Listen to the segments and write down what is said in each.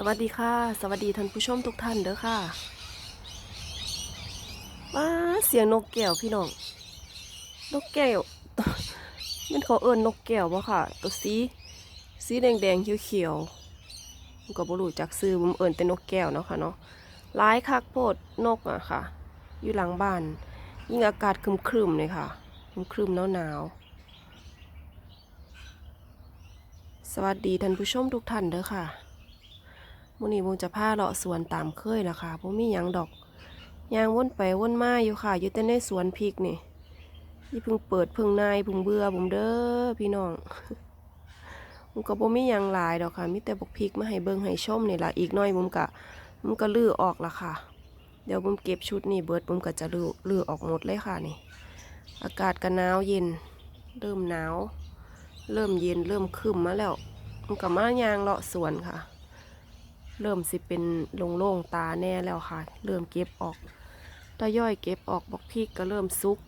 สวัสดีค่ะ สวัสดีท่านผู้ชมทุกท่านเด้อค่ะว้าเสียงนกแก้วพี่น้อง นกแก้วมันเขาเอิ้นนกแก้วบ่ค่ะ ตัวสี สีแดงแดงเขียวๆผมก็บ่รู้จักซื้อผมเอิ้นแต่นกแก้วเนาะค่ะเนาะหลายคักโพดนกอะค่ะ อยู่หลังบ้าน ยิ่งอากาศครึมๆเลยค่ะครึมๆหนาวๆสวัสดีท่านผู้ชมทุกท่านเด้อค่ะ มื้อนี้ผมจะพาเลาะสวนตามเคยล่ะค่ะผมมีหยังดอกยางวนไปวนมาอยู่ค่ะ อยู่แต่ในสวนพริกนี่นี่เพิ่งเปิดเพิ่งนายเพิ่งเบื่อผมเด้อพี่น้องผมก็บ่มีหยังหลายดอกค่ะมีแต่บกพริกมาให้เบิ่งให้ชมนี่ล่ะอีกหน้อยผมก็ผมก็ลื้อออกละค่ะ เดี๋ยวผมเก็บชุดนี่เบิดผมก็จะลื้อลื้อออกหมดเลยค่ะนี่ อากาศก็หนาวเย็น เริ่มหนาว เริ่มเย็นเริ่มครึ้มมาแล้วผมก็มายางเลาะสวนค่ะ เริ่มสิเป็นลงโล่งตาแน่แล้วค่ะ เริ่มเก็บออกตาย่อยเก็บออกบอกพริกก็เริ่มซุก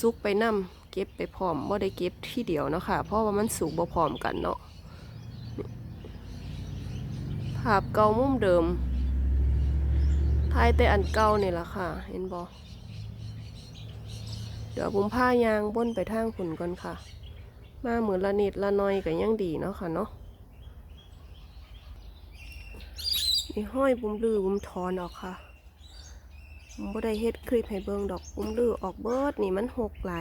ซุกไปนํเก็บไปพร้อมบ่ได้เก็บที่เดียวเนาะค่ะ เพราะว่ามันสุกบ่พร้อมกันเนาะภาพเก่ามุมเดิมถ่ายแต่อันเก่านี่ล่ะค่ะ เห็นบ่เดี๋ยวผมพายางบนไปทางฝุ่นก่อนค่ะ มาเหมือนละนิดละน้อยก็ยังดีเนาะค่ะเนาะ นี่ห้อยบุ้มลือบุ้มถอนออกค่ะผมบ่ได้เฮ็ดคลิปให้เบิ่งดอกบุ้มลือออกเบิดนี่มันหกไหล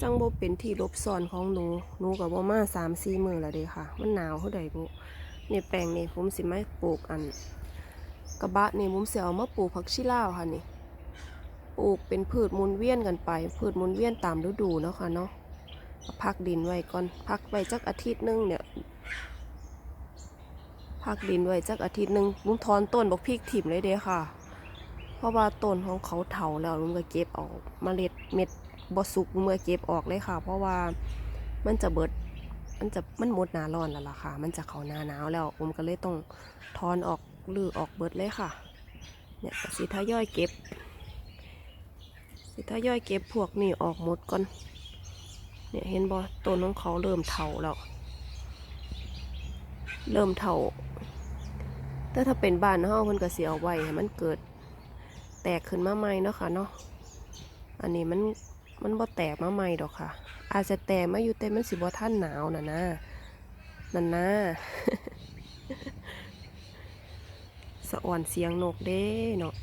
จังโบเป็นที่ลบซ่อนของหนูหนูกับบ่มาสามสี่มือและเด้ค่ะ มันหนาวเท่าใดบุนี่แปลงนี่ผมสิไมาปลูกอัน กระบะนี่ผมเสิเอามาปลูกผักชีลาวค่ะนี่ปลูกเป็นพืชมุนเวียนกันไป พืชมุนเวียนตามฤดูเนาะค่ะเนาะพักดินไว้ก่อนพักไว้จักอาทิตย์นึงเนี่ย พักดินไว้จักอาทิตย์หนึ่งลุงถอนต้นบอกพริกถิ่มเลยเด้ค่ะ เพราะว่าต้นของเขาเถาแล้วลุงก็เก็บออกมเมล็ดเม็ดบอสุกลุงก็เก็บออกเลยค่ะ เพราะว่ามันจะเบิดมันจะมันหมดหนาร้อนแล้วล่ะค่ะ มันจะเขาหนาหนาวแล้วผมก็เลยต้องถอนออกลือออกเบิดเลยค่ะ เนี่ยสิทย่อยเก็บ สิทย่อยเก็บพวกนี้ออกหมดก่อน เนี่ยเห็นบ่ต้นของเขาเริ่มเถาแล้ว เริ่มเท่า แต่ถ้าเป็นบ้านเฮาเพิ่นก็สิเอาไว้ให้มันเกิด แตกขึ้นมาใหม่เนาะค่ะเนาะอันนี้มันมันบ่แตกมาใหม่ดอกค่ะ อาจจะแตกมาอยู่แต่มันสิบ่ทันหนาวน่ะนะนั่นนะสะอ่อนเสียงนกเด้เนาะ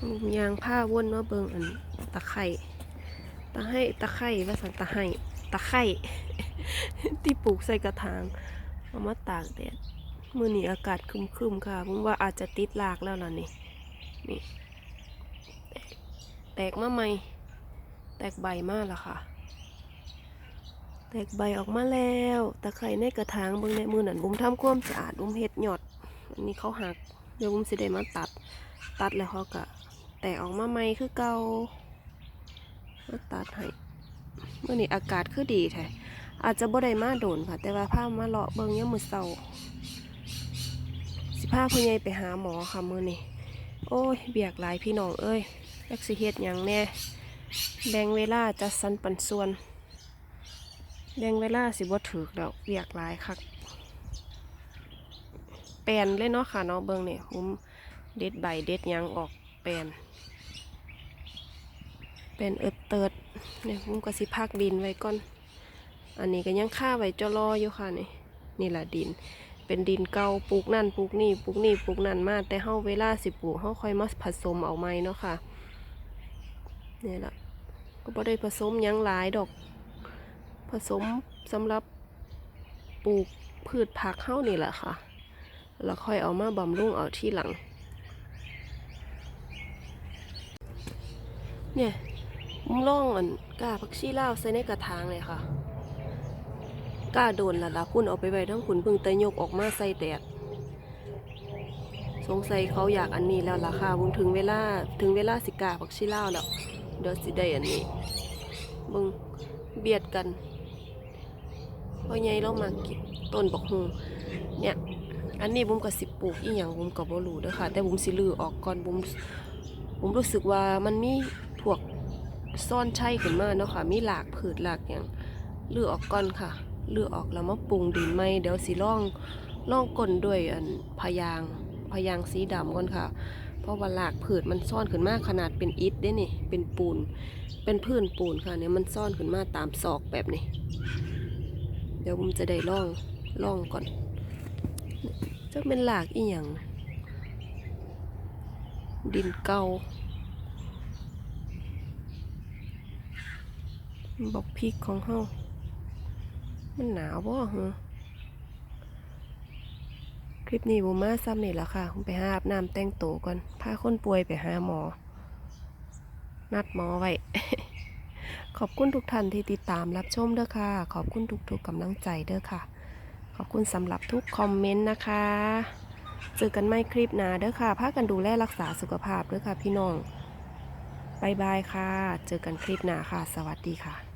ลูกยางผ้าวนมาเบิงอันตะไคร่ตะให้ตะไคร่ว่าสันตะให้ตะไคร่ ที่ปลูกใส่กระถางเอามาตากแดดมือนี้อากาศคึมๆค่ะผมว่าอาจจะติดรากแล้วล่ะนี่นี่ แตกมาใหม่แตกใบมาแล้วค่ะ แตกใบออกมาแล้วตะไคร่ในกระถางเบิ่งในมือนั่นบุมทำความสะอาดบุมเฮ็ดหยอดอันนี้เขาหักเดี๋ยวบุมสิได้มาตัด ตัดแล้วเขาก็แตกออกมาใหม่คือเก่ามาตัดให้เมื่อนี้อากาศคือดีแท้ อาจจะบ่ได้มาโดนค่ะ แต่ว่าพามาเลาะเบิ่งยามมื้อเช้าสิพาพ่อใหญ่ไปหาหมอค่ะมือนี้โอ้ยเบียกหลายพี่น้องเอ้ยจักสิเฮ็ดหยังแน่แบ่งเวลาจัดสรรปันส่วน แบ่งเวลาสิบ่ถูกแล้วเบียกหลายคักแปนเลยเนาะค่ะเนาะเบิ่งนี่ผมเด็ดใบเด็ดยังออกแปนเป็นเอิดเติดเนี่ยผมก็สิพักดินไว้ก่อน อันนี้ก็ยังค่าไว้จอรออยู่ค่ะนี่นี่แหละดิน เป็นดินเก่าปลูกนั่นปลูกนี่ปลูกนี่ปลูกนั่นมาแต่เฮาเวลาสิปลูกเฮาค่อยมาผสมเอาไหมเนาะค่ะนี่แหละก็บ่ได้ผสมยังหลายดอก ผสมสำหรับปลูกพืชผักเฮานี่แหละค่ะ แล้วค่อยเอามาบำรุงเอาที่หลัง เนี่ยผมล่องอันก้าผักชีลาวใส่ในกระถางเลยค่ะ กล้าโดนละละคุณเอาไปไว้ทั้งคุณเพิ่งแต่ยกออกมาใส่แดดสงสัยเขาอยากอันนี้แล้วล่ะค่ะบุญถึงเวลาถึงเวลาสิกาผักชีลาแล้วเดี๋ยวสิได้อันนี้เบึงเบียดกันเพราะไงเรามากินต้นบอกฮูเนี่ยอันนี้บุ้มกับสิปลูกอีหยังบุ้มกับบ่รู้เด้อค่ะ แต่บุ้มสิลือออกก่อนบุ้มบุ้มรู้สึกว่ามันมีพวกซ่อนใช่ขึ้นมาเนาะค่ะมีหลากผืดหลากอย่างเลือออกก่อนค่ะ เลือกออกแล้วมาปรุงดินใหม่เดี๋ยวสิล่องล่องก้นด้วยอันพยางพยางสีดำก่อนค่ะ เพราะว่าหลากผืดมันซ่อนขึ้นมากขนาดเป็นอิฐเด้นี่ เป็นปูน เป็นพื้นปูนค่ะเนี่ยมันซ่อนขึ้นมาตามศอกแบบนี้ เดี๋ยวผมจะได้ล่องล่องก่อน จะเป็นหลากอีหยังดินเก่าบอกพริกของเฮา มันหนาวบ่ฮะคลิปนี้ผมมาซ้ำนี่และค่ะผมไปหาอาบน้ำแต่งตัวก่อนพาคนป่วยไปหาหมอ นัดหมอไว้ ขอบคุณทุกท่านที่ติดตามรับชมเด้อค่ะ ขอบคุณทุกๆกำลังใจเด้อค่ะ ขอบคุณสำหรับทุกคอมเมนต์นะคะเจอกันใหม่คลิปหน้าเด้อค่ะพากันดูแลรักษาสุขภาพเด้อค่ะพี่น้องบายบายค่ะ เจอกันคลิปหน้าค่ะ สวัสดีค่ะ